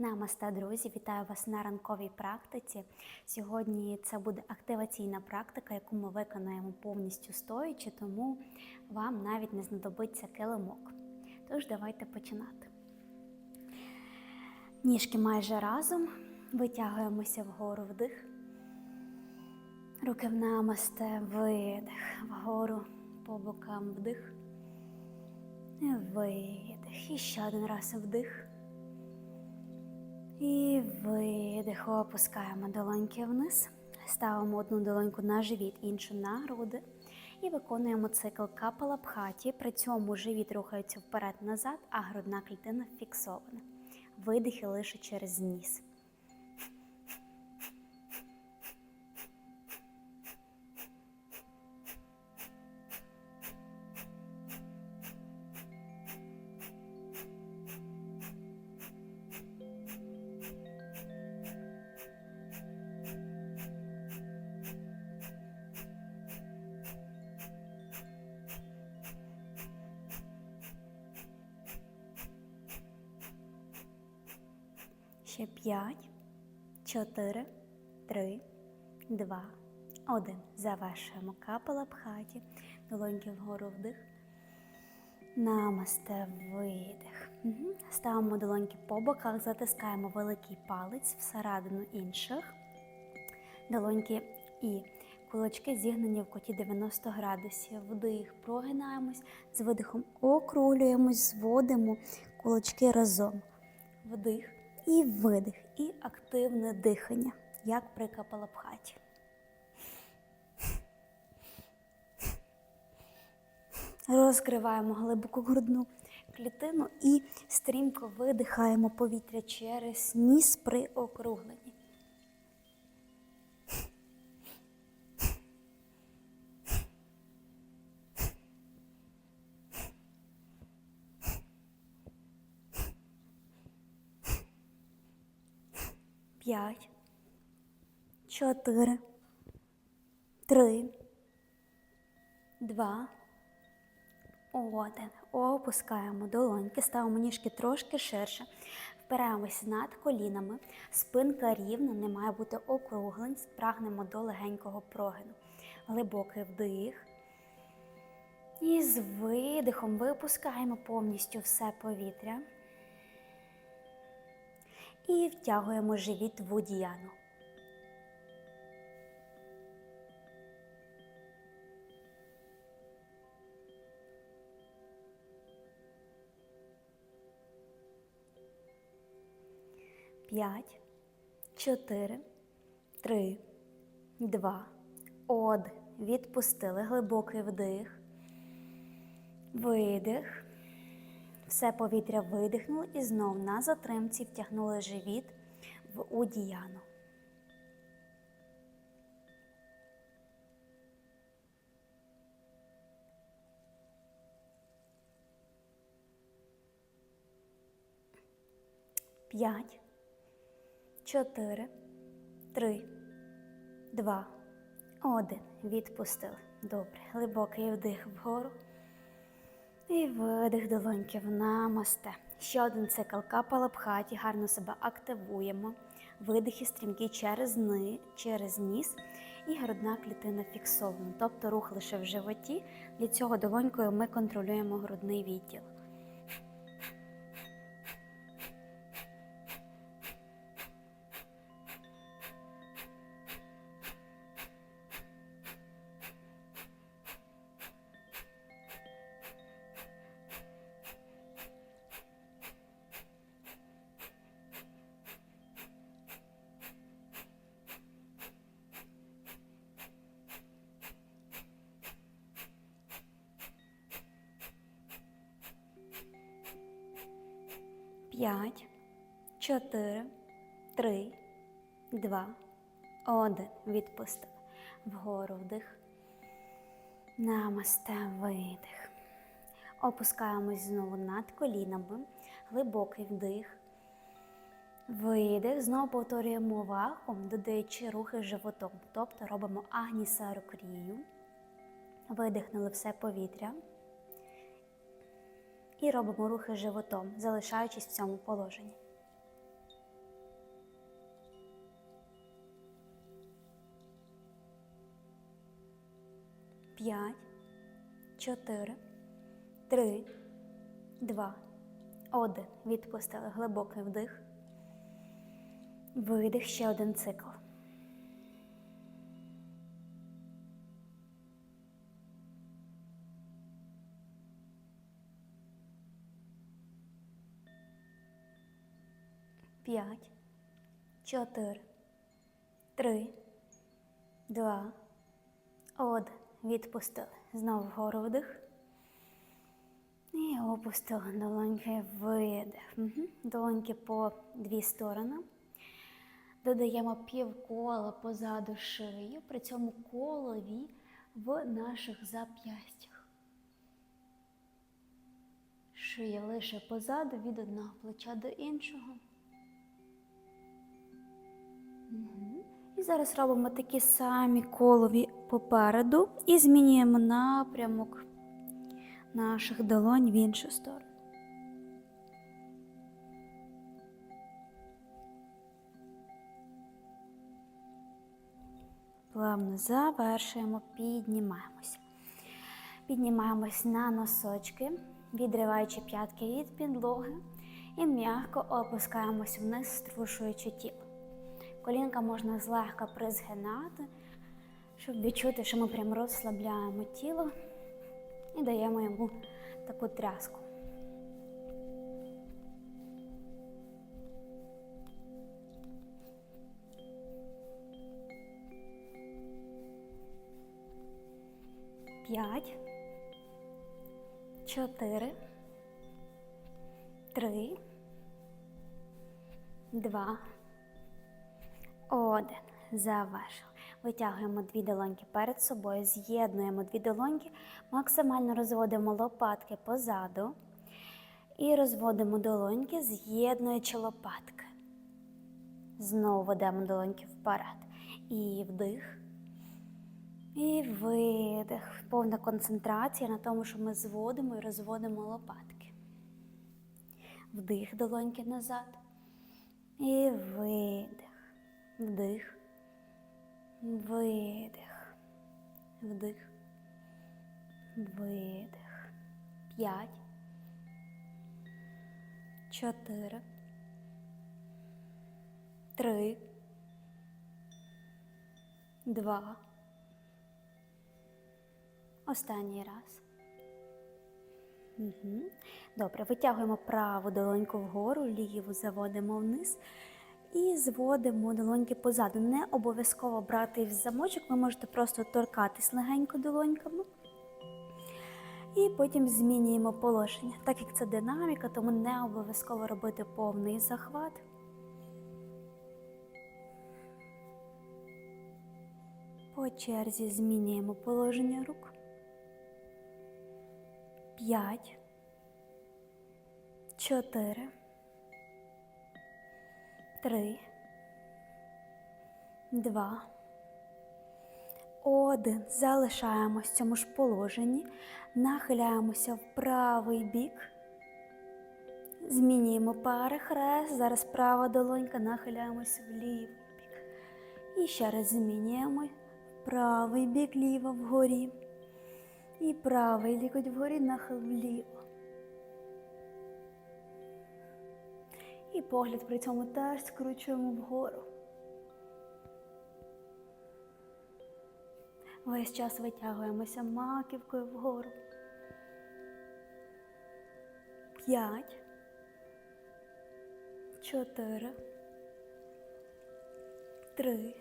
Намасте, друзі, вітаю вас на ранковій практиці. Сьогодні це буде активаційна практика, яку ми виконаємо повністю стоячи, тому вам навіть не знадобиться килимок. Тож давайте починати. Ніжки майже разом. Витягуємося вгору вдих. Руки в намасте, видих, вгору по бокам вдих. Видих. І ще один раз вдих. І видих. Опускаємо долоньки вниз. Ставимо одну долоньку на живіт, іншу на груди. І виконуємо цикл капалабхаті. При цьому живіт рухається вперед-назад, а грудна клітина фіксована. Видихи лише через ніс. Ще п'ять, чотири, три, два, один. Завершуємо капалабхаті. Долоньки вгору вдих. Намасте видих. Ставимо долоньки по боках, затискаємо великий палець всередину інших. Долоньки і кулачки зігнані в коті 90 градусів. Вдих, прогинаємось, з видихом округлюємось, зводимо кулачки разом. Вдих і видих, і активне дихання, як при капалабхаті. Розкриваємо глибоку грудну клітину і стрімко видихаємо повітря через ніс при округленні. П'ять, чотири, три, два, один. Опускаємо долоньки, ставимо ніжки трошки ширше. Впираємось над колінами. Спинка рівна, не має бути округлень. Прагнемо до легенького прогину. Глибокий вдих. І з видихом випускаємо повністю все повітря. І втягуємо живіт в удіяну. П'ять, чотири, три, два, один. Відпустили глибокий вдих, видих. Все повітря видихнули і знов на затримці втягнули живіт в удіяну. П'ять, чотири, три, два, один. Відпустили. Добре. Глибокий вдих вгору. І видих долоньки в намасте. Ще один цикл капалабхаті. Гарно себе активуємо. Видихи стрімкі через ни, через ніс і грудна клітина фіксована. Тобто рух лише в животі. Для цього долонькою ми контролюємо грудний відділ. П'ять, чотири, три, два, один. Відпустили. Вгору вдих. Намасте видих. Опускаємось знову над колінами. Глибокий вдих. Видих. Знову повторюємо вахом, додаючи рухи животом. Тобто робимо агнісарокрію. Видихнули все повітря і робимо рухи животом, залишаючись в цьому положенні. П'ять, чотири, три, два, один. Відпустили глибокий вдих. Видих ще один цикл. П'ять, чотири, три, два, один. Відпустили. Знову вгору вдих. І опустили долоньки, видих. Угу. Долоньки по дві сторони. Додаємо півкола позаду шиї, при цьому колові в наших зап'ястях. Шия лише позаду від одного плеча до іншого. І зараз робимо такі самі колові попереду і змінюємо напрямок наших долонь в іншу сторону. Плавно завершуємо, піднімаємось. Піднімаємось на носочки, відриваючи п'ятки від підлоги і м'яко опускаємось вниз, струшуючи тіло. Колінка можна злегка призгинати, щоб відчути, що ми прям розслабляємо тіло і даємо йому таку тряску. П'ять, чотири, три, два, один. Завершили. Витягуємо дві долоньки перед собою, з'єднуємо дві долоньки, максимально розводимо лопатки позаду і розводимо долоньки, з'єднуючи лопатки. Знову ведемо долоньки вперед. І вдих. І видих. Повна концентрація на тому, що ми зводимо і розводимо лопатки. Вдих долоньки назад. І видих. Вдих. Видих. Вдих. Видих. П'ять. Чотири. Три. Два. Останній раз. Угу. Добре, витягуємо праву долоньку вгору, ліву заводимо вниз і зводимо долоньки позаду. Не обов'язково брати в замочок, ви можете просто торкатись легенько долоньками. І потім змінюємо положення. Так як це динаміка, тому не обов'язково робити повний захват. По черзі змінюємо положення рук. П'ять, чотири, три, два, один. Залишаємось в цьому ж положенні, нахиляємося в правий бік. Змінюємо пари хрест. Зараз права долонька, нахиляємося в лівий бік. І ще раз змінюємо правий бік, ліва вгорі. І правий лікоть вгорі нахил вліво. І погляд при цьому теж скручуємо вгору. Весь час витягуємося маківкою вгору. П'ять. Чотири. Три.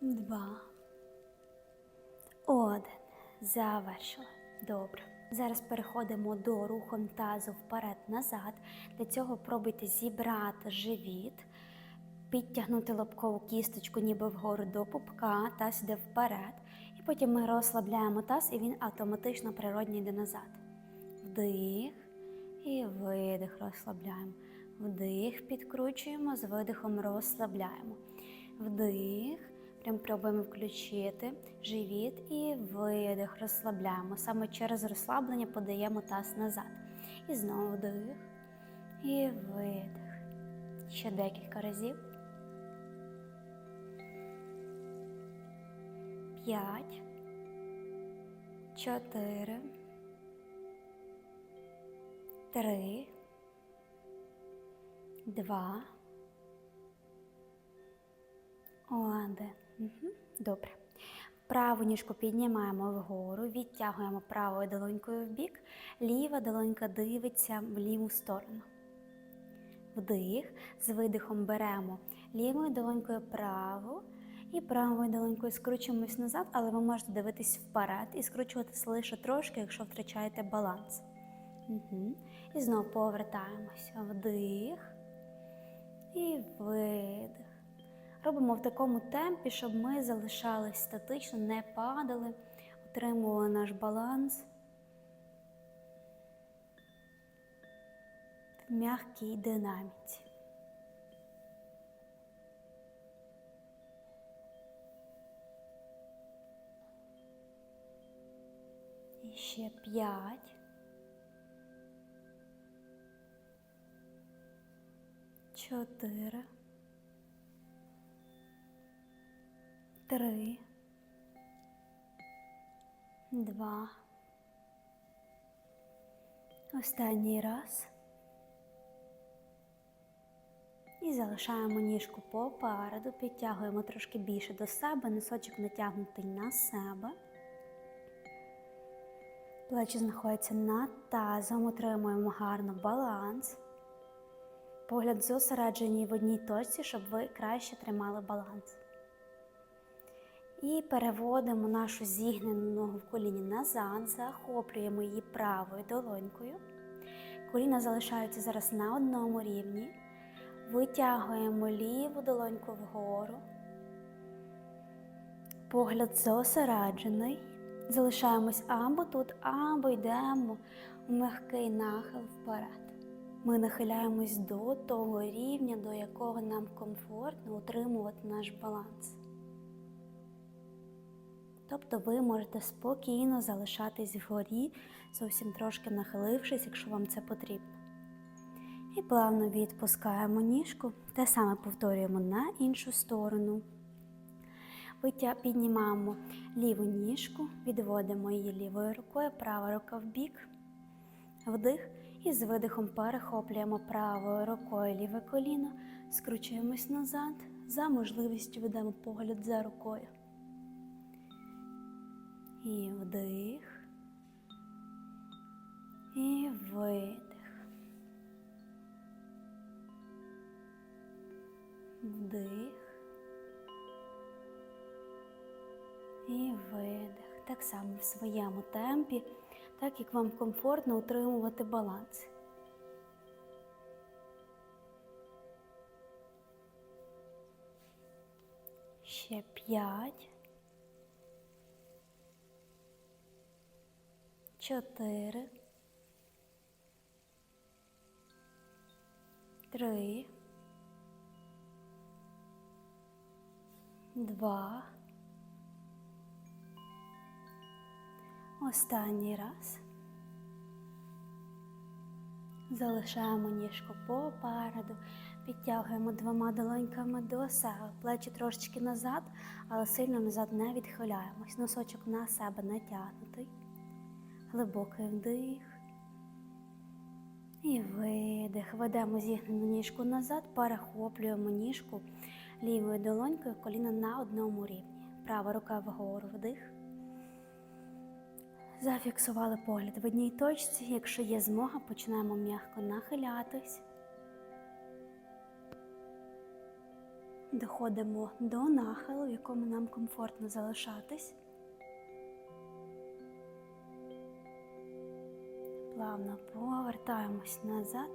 Два. Один. Завершила. Добре. Зараз переходимо до рухом тазу вперед-назад. Для цього пробуйте зібрати живіт, підтягнути лобкову кісточку, ніби вгору до пупка, таз йде вперед. І потім ми розслабляємо таз, і він автоматично природньо йде назад. Вдих і видих розслабляємо. Вдих, підкручуємо, з видихом розслабляємо. Вдих. Прям пробуємо включити живіт і видих, розслабляємо. Саме через розслаблення подаємо таз назад. І знову вдих і видих. Ще декілька разів. П'ять, чотири, три, два, один. Добре. Праву ніжку піднімаємо вгору, відтягуємо правою долонькою в бік, ліва долонька дивиться в ліву сторону. Вдих, з видихом беремо лівою долонькою праву і правою долонькою скручуємось назад, але ви можете дивитись вперед і скручуватися лише трошки, якщо втрачаєте баланс. Угу. І знову повертаємося. Вдих і видих. Робимо в такому темпі, щоб ми залишались статично, не падали, утримували наш баланс в м'якій динаміці. І ще п'ять. Чотири. Три. Два. Останній раз. І залишаємо ніжку попереду, підтягуємо трошки більше до себе, носочок натягнутий на себе. Плечі знаходяться над тазом, утримуємо гарно баланс. Погляд зосереджений в одній точці, щоб ви краще тримали баланс. І переводимо нашу зігнену ногу в коліні назад, захоплюємо її правою долонькою. Коліна залишаються зараз на одному рівні. Витягуємо ліву долоньку вгору. Погляд зосереджений. Залишаємось або тут, або йдемо у м'який нахил вперед. Ми нахиляємось до того рівня, до якого нам комфортно утримувати наш баланс. Тобто ви можете спокійно залишатись вгорі, зовсім трошки нахилившись, якщо вам це потрібно. І плавно відпускаємо ніжку, те саме повторюємо на іншу сторону. Піднімаємо ліву ніжку, відводимо її лівою рукою, права рука в бік, вдих і з видихом перехоплюємо правою рукою ліве коліно, скручуємось назад, за можливістю ведемо погляд за рукою. І вдих. І видих. Вдих. І видих. Так само в своєму темпі, так як вам комфортно утримувати баланс. Ще п'ять. Чотири. Три. Два. Останній раз. Залишаємо ніжку попереду, підтягуємо двома долоньками до себе, плечі трошечки назад, але сильно назад не відхиляємось. Носочок на себе натягнутий. Глибокий вдих. І видих. Ведемо зігнену ніжку назад, перехоплюємо ніжку лівою долонькою, коліна на одному рівні. Права рука вгору вдих. Зафіксували погляд в одній точці. Якщо є змога, починаємо м'яко нахилятись. Доходимо до нахилу, в якому нам комфортно залишатись. Плавно повертаємось назад,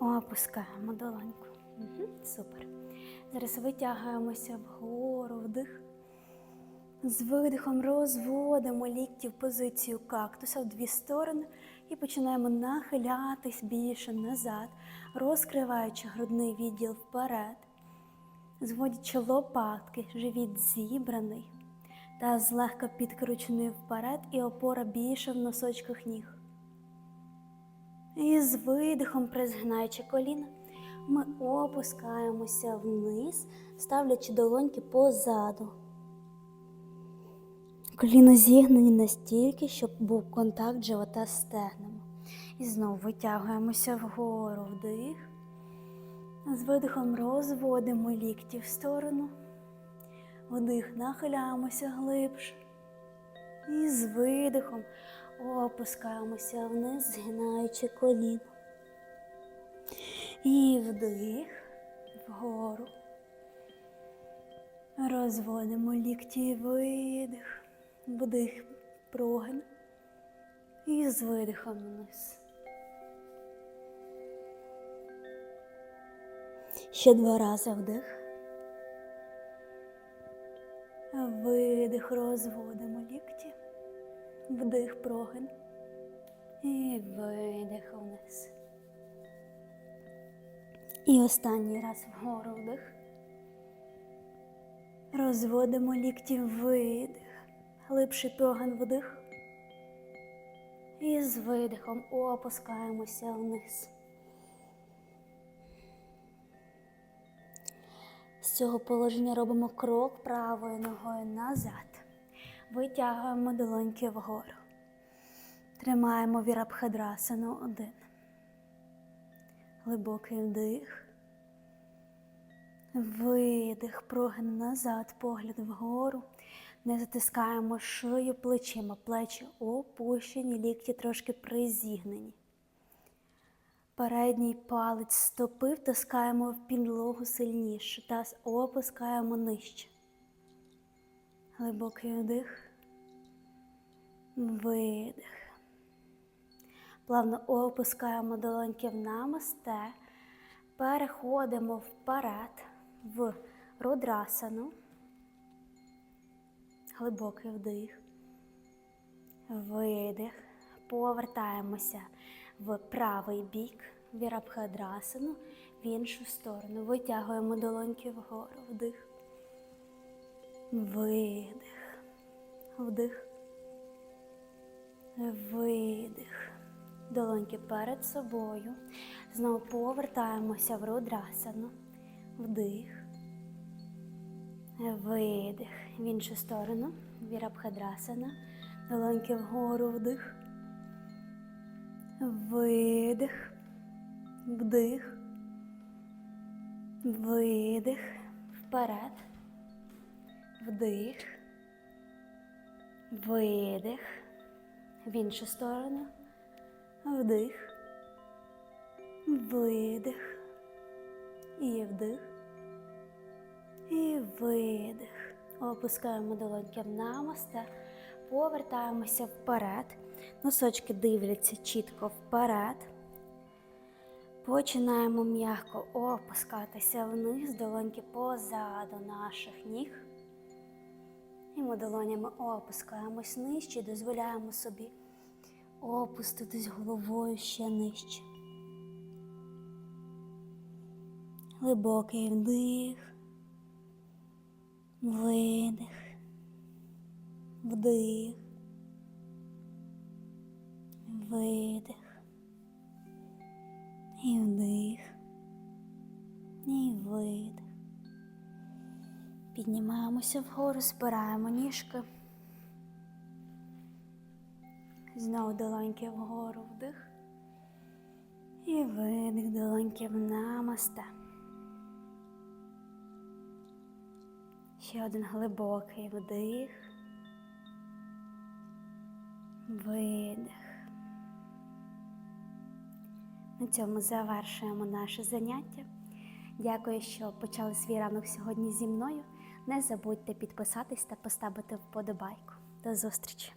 опускаємо долоньку. Угу, Супер. Зараз витягуємося вгору, вдих. З видихом розводимо лікті в позицію кактуса в дві сторони і починаємо нахилятись більше назад, розкриваючи грудний відділ вперед, зводячи лопатки, живіт зібраний та злегка підкручений вперед і опора більше в носочках ніг. І з видихом, призгинаючи коліна, ми опускаємося вниз, ставлячи долоньки позаду. Коліна зігнені настільки, щоб був контакт живота з стегнами. І знову витягуємося вгору вдих. З видихом розводимо лікті в сторону. Вдих, нахиляємося глибше. І з видихом опускаємося вниз, згинаючи коліно. І вдих вгору. Розводимо лікті, видих, вдих, прогин. І з видихом вниз. Ще два рази вдих. Видих, розводимо. Вдих, прогин. І видих вниз. І останній раз вгору вдих. Розводимо лікті видих. Глибший прогин вдих. І з видихом опускаємося вниз. З цього положення робимо крок правою ногою назад. Витягуємо долоньки вгору. Тримаємо вірабхадрасану один. Глибокий вдих. Видих, прогин назад, погляд вгору. Не затискаємо шию плечима, плечі опущені, лікті трошки призігнені. Передній палець стопи втискаємо в підлогу сильніше, таз опускаємо нижче. Глибокий вдих, видих. Плавно опускаємо долоньки в намасте, переходимо вперед в рудрасану. Глибокий вдих, видих. Повертаємося в правий бік вірабхадрасану, в іншу сторону. Витягуємо долоньки вгору. Вдих. Видих. Вдих. Видих. Долоньки перед собою. Знову повертаємося в рудрасану. Вдих. Видих. В іншу сторону. Вірабхадрасана. Долоньки вгору вдих. Видих. Вдих. Видих. Вперед. Вдих. Видих. В іншу сторону. Вдих. Видих. І вдих. І видих. Опускаємо долоньки в намасте. Повертаємося вперед. Носочки дивляться чітко вперед. Починаємо м'яко опускатися вниз, долоньки позаду наших ніг. І ми долонями опускаємось нижче, дозволяємо собі опуститись головою ще нижче. Глибокий вдих, видих, вдих, видих. І вдих, і видих. Піднімаємося вгору, збираємо ніжки. Знову долоньки вгору вдих. І видих долоньки в намасте. Ще один глибокий вдих. Видих. На цьому завершуємо наше заняття. Дякую, що почали свій ранок сьогодні зі мною. Не забудьте підписатись та поставити вподобайку. До зустрічі!